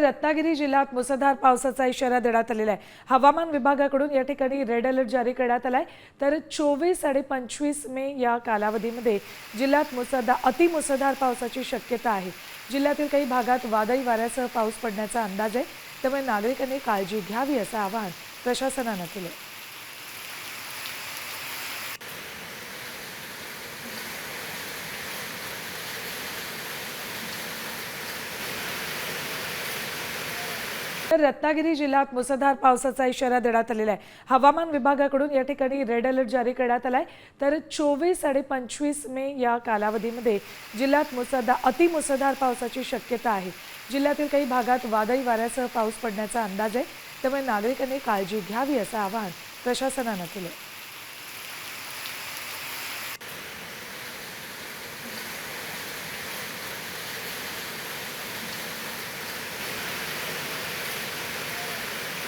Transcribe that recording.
तर रत्नागिरी जिल्ह्यात मुसळधार पावसाचा इशारा देण्यात आलेला आहे. हवामान विभागाकडून या ठिकाणी रेड अलर्ट जारी करण्यात आला आहे तर चोवीस आणि पंचवीस मे या कालावधीमध्ये जिल्ह्यात मुसळधार अतिमुसळधार पावसाची शक्यता आहे. जिल्ह्यातील काही भागात वादळी वाऱ्यासह पाऊस पडण्याचा अंदाज आहे. त्यामुळे नागरिकांनी काळजी घ्यावी असं आवाहन प्रशासनानं केलं तर रत्नागिरी जिल्ह्यात मुसळधार पावसाचा इशारा देण्यात आलेला आहे. हवामान विभागाकडून या ठिकाणी रेड अलर्ट जारी करण्यात आला आहे तर चोवीस आणि पंचवीस मे या कालावधीमध्ये जिल्ह्यात मुसळधार अतिमुसळधार पावसाची शक्यता आहे. जिल्ह्यातील काही भागात वादळी वाऱ्यासह पाऊस पडण्याचा अंदाज आहे. त्यामुळे नागरिकांनी काळजी घ्यावी असं आवाहन प्रशासनानं केलं